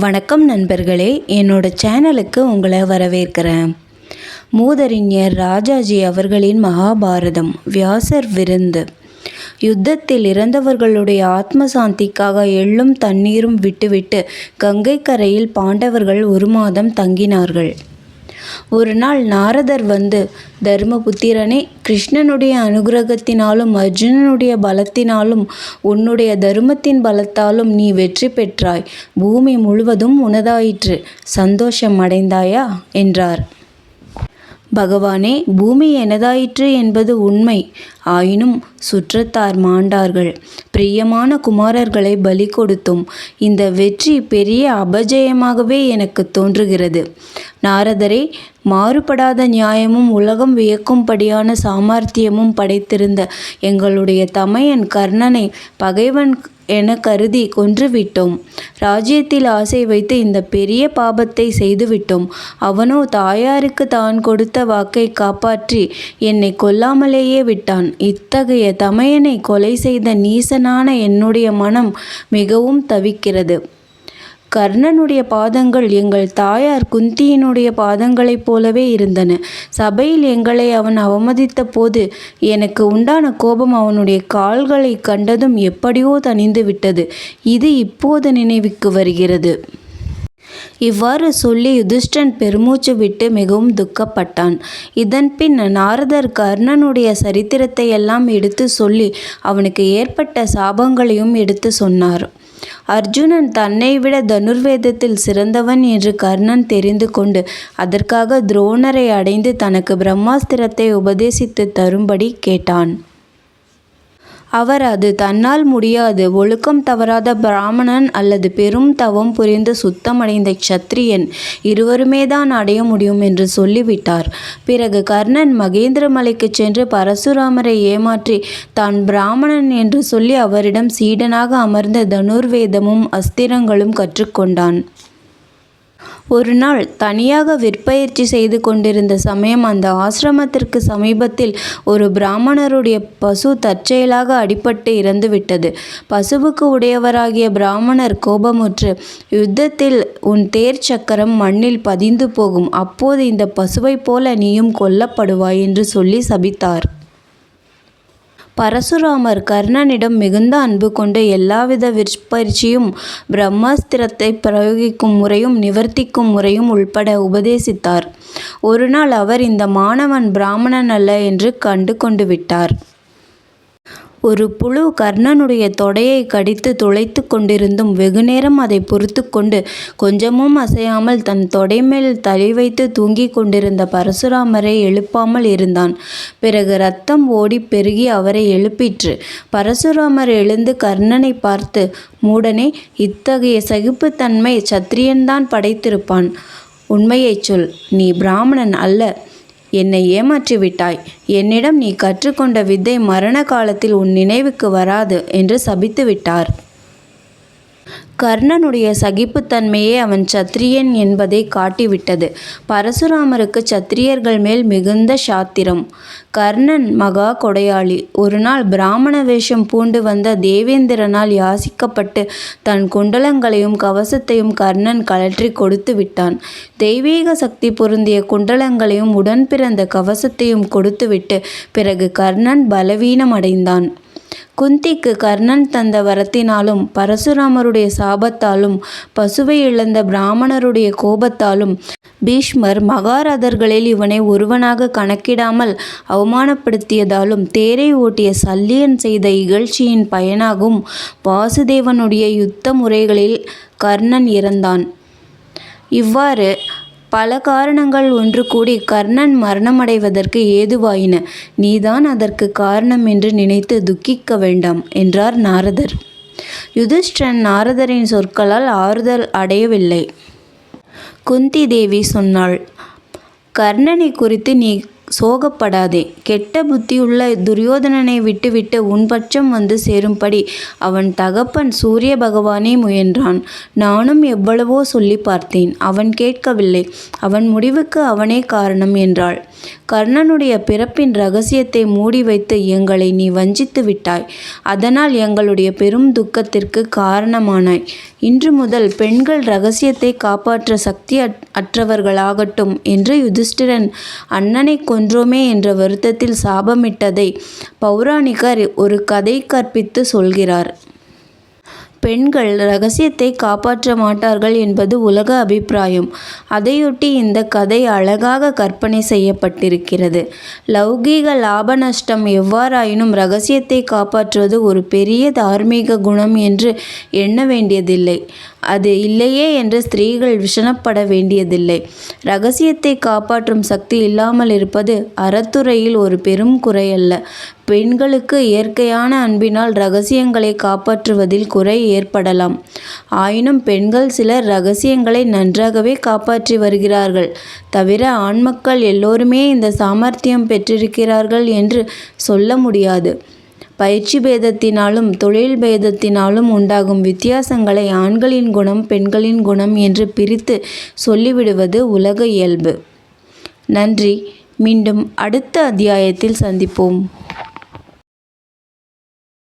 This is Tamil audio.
வணக்கம் நண்பர்களே என்னோட சேனலுக்கு உங்களை வரவேற்கிறேன். மூதறிஞர் ராஜாஜி அவர்களின் மகாபாரதம் வியாசர் விருந்து. யுத்தத்தில் இறந்தவர்களுடைய ஆத்ம சாந்திக்காக எள்ளும் தண்ணீரும் விட்டுவிட்டு கங்கை கரையில் பாண்டவர்கள் ஒரு மாதம் தங்கினார்கள். ஒரு நாள் நாரதர் வந்து தர்மபுத்திரனே கிருஷ்ணனுடைய அனுகிரகத்தினாலும் அர்ஜுனனுடைய பலத்தினாலும் உன்னுடைய தர்மத்தின் பலத்தாலும் நீ வெற்றி பெற்றாய். பூமி முழுவதும் உனதாயிற்று. சந்தோஷம் அடைந்தாயா? என்றார். பகவானே பூமி எனதாயிற்று என்பது உண்மை. ஆயினும் சுற்றத்தார் மாண்டார்கள். பிரியமான குமாரர்களை பலி கொடுத்தோம் இந்த வெற்றி பெரிய அபஜயமாகவே எனக்கு தோன்றுகிறது. நாரதரே மாறுபடாத நியாயமும் உலகம் வியக்கும்படியான சாமர்த்தியமும் படைத்திருந்த எங்களுடைய தமையன் கர்ணனை பகைவன் என கருதி கொன்றுவிட்டோம். ராஜ்யத்தில் ஆசை வைத்து இந்த பெரிய பாபத்தை செய்துவிட்டோம். அவனோ தாயாருக்கு தான் கொடுத்த வாக்கை காப்பாற்றி என்னை கொல்லாமலேயே விட்டான். இத்தகைய தமையனை கொலை செய்த நீசனான என்னுடைய மனம் மிகவும் தவிக்கிறது. கர்ணனுடைய பாதங்கள் எங்கள் தாயார் குந்தியினுடைய பாதங்களைப் போலவே இருந்தன. சபையில் எங்களை அவன் அவமதித்த போது எனக்கு உண்டான கோபம் அவனுடைய கால்களை கண்டதும் எப்படியோ தணிந்து விட்டது. இது இப்போது நினைவுக்கு வருகிறது. இவ்வாறு சொல்லி யுதிஷ்டன் பெருமூச்சு விட்டு மிகவும் துக்கப்பட்டான். இதன்பின் நாரதர் கர்ணனுடைய சரித்திரத்தை எல்லாம் எடுத்து சொல்லி அவனுக்கு ஏற்பட்ட சாபங்களையும் எடுத்து சொன்னார். அர்ஜுனன் தன்னை விட தனுர்வேதத்தில் சிறந்தவன் என்று கர்ணன் தெரிந்து கொண்டு அதற்காக துரோணரை அடைந்து தனக்கு பிரம்மாஸ்திரத்தை உபதேசித்து தரும்படி கேட்டான். அவர் அது தன்னால் முடியாது. ஒழுக்கம் தவறாத பிராமணன் அல்லது பெரும் தவம் புரிந்து சுத்தமடைந்த க்ஷத்ரியன் இருவருமே தான் அடைய முடியும் என்று சொல்லிவிட்டார். பிறகு கர்ணன் மகேந்திரமலைக்கு சென்று பரசுராமரை ஏமாற்றி தான் பிராமணன் என்று சொல்லி அவரிடம் சீடனாக அமர்ந்த தனுர்வேதமும் அஸ்திரங்களும் கற்றுக்கொண்டான். ஒரு நாள் தனியாக விற்பயிற்சி செய்து கொண்டிருந்த சமயம் அந்த ஆசிரமத்திற்கு சமீபத்தில் ஒரு பிராமணருடைய பசு தற்செயலாக அடிபட்டு இறந்துவிட்டது. பசுவுக்கு உடையவராகிய பிராமணர் கோபமுற்று யுத்தத்தில் உன் தேர் சக்கரம் மண்ணில் பதிந்து போகும். அப்போது இந்த பசுவைப் போல நீயும் கொல்லப்படுவாய் என்று சொல்லி சபித்தார். பரசுராமர் கர்ணனிடம் மிகுந்த அன்பு கொண்டு எல்லாவித விற்பயிற்சியும் பிரம்மாஸ்திரத்தை பிரயோகிக்கும் முறையும் நிவர்த்திக்கும் முறையும் உள்பட உபதேசித்தார். ஒருநாள் அவர் இந்த மாணவன் பிராமணன் அல்ல என்று கண்டு கொண்டு விட்டார். ஒரு புழு கர்ணனுடைய தொடையை கடித்து துளைத்து கொண்டிருந்தும் வெகுநேரம் அதை பொறுத்து கொண்டு கொஞ்சமும் அசையாமல் தன் தொடை மேல் தலை வைத்து தூங்கிக் கொண்டிருந்த பரசுராமரை எழுப்பாமல் இருந்தான். பிறகு ரத்தம் ஓடி பெருகி அவரை எழுப்பிற்று. பரசுராமர் எழுந்து கர்ணனை பார்த்து மூடனே இத்தகைய சகிப்புத்தன்மை சத்திரியன்தான் படைத்திருப்பான். உண்மையைச் சொல் நீ பிராமணன் அல்ல. என்னை ஏமாற்றிவிட்டாய். என்னிடம் நீ கற்றுக்கொண்ட வித்தை மரண காலத்தில் உன் நினைவுக்கு வராது என்று சபித்து விட்டார் கர்ணனுடைய சகிப்புத்தன்மையே அவன் சத்திரியன் என்பதை காட்டிவிட்டது. பரசுராமருக்கு சத்திரியர்கள் மேல் மிகுந்த சாத்திரம். கர்ணன் மகா கொடையாளி. ஒரு நாள் பிராமண வேஷம் பூண்டு வந்த தேவேந்திரனால் யாசிக்கப்பட்டு தன் குண்டலங்களையும் கவசத்தையும் கர்ணன் கழற்றி கொடுத்து விட்டான். தெய்வீக சக்தி பொருந்திய குண்டலங்களையும் உடன் பிறந்த கவசத்தையும் கொடுத்துவிட்டு பிறகு கர்ணன் பலவீனம் அடைந்தான் குந்திக்கு கர்ணன் தந்த வரத்தினாலும் பரசுராமருடைய சாபத்தாலும் பசுவை இழந்த பிராமணருடைய கோபத்தாலும் பீஷ்மர் மகாரதர்களில் இவனை ஒருவனாக கணக்கிடாமல் அவமானப்படுத்தியதாலும் தேரை ஓட்டிய சல்லியன் செய்த இகழ்ச்சியின் பயனாகும் வாசுதேவனுடைய யுத்த முறைகளில் கர்ணன் இறந்தான். இவ்வாறு பல காரணங்கள் ஒன்று கூடி கர்ணன் மரணமடைவதற்கு ஏதுவாயின. நீதான் அதற்கு காரணம் என்று நினைத்து துக்கிக்க வேண்டாம் என்றார் நாரதர். யுதிஷ்டன் நாரதரின் சொற்களால் ஆறுதல் அடையவில்லை. குந்தி தேவி சொன்னாள் கர்ணனை குறித்து நீ சோகப்படாதே. கெட்ட புத்தியுள்ள துரியோதனனை விட்டுவிட்டு உன் பட்சம் வந்து சேரும்படி அவன் தகப்பன் சூரிய பகவானே முயன்றான். நானும் எவ்வளவோ சொல்லி பார்த்தேன். அவன் கேட்கவில்லை. அவன் முடிவுக்கு அவனே காரணம் என்றாள். கர்ணனுடைய பிறப்பின் ரகசியத்தை மூடி வைத்து எங்களை நீ வஞ்சித்து விட்டாய். அதனால் எங்களுடைய பெரும் துக்கத்திற்கு காரணமானாய். இன்று முதல் பெண்கள் ரகசியத்தை காப்பாற்ற சக்தி அற்றவர்களாகட்டும் என்று யுதிஷ்டிரன் அண்ணனை கொன்றோமே என்ற வருத்தத்தில் சாபமிட்டதை பௌராணிகர் ஒரு கதை கற்பித்து சொல்கிறார். பெண்கள் ரகசியத்தை காப்பாற்ற மாட்டார்கள் என்பது உலக அபிப்பிராயம். அதையொட்டி இந்த கதை அழகாக கற்பனை செய்யப்பட்டிருக்கிறது. லௌகீக லாப நஷ்டம் எவ்வாறாயினும் ரகசியத்தை காப்பாற்றுவது ஒரு பெரிய தார்மீக குணம் என்று எண்ண வேண்டியதில்லை. அது இல்லையே என்று ஸ்திரீகள் விஷணப்பட வேண்டியதில்லை. ரகசியத்தை காப்பாற்றும் சக்தி இல்லாமல் இருப்பது அறத்துறையில் ஒரு பெரும் குறையல்ல. பெண்களுக்கு இயற்கையான அன்பினால் ரகசியங்களை காப்பாற்றுவதில் குறை ஏற்படலாம். ஆயினும் பெண்கள் சிலர் ரகசியங்களை நன்றாகவே காப்பாற்றி வருகிறார்கள். தவிர ஆண்மக்கள் எல்லோருமே இந்த சாமர்த்தியம் பெற்றிருக்கிறார்கள் என்று சொல்ல முடியாது. பயிற்சி பேதத்தினாலும் தொழில் பேதத்தினாலும் உண்டாகும் வித்தியாசங்களை ஆண்களின் குணம் பெண்களின் குணம் என்று பிரித்து சொல்லிவிடுவது உலக இயல்பு. நன்றி. மீண்டும் அடுத்த அத்தியாயத்தில் சந்திப்போம்.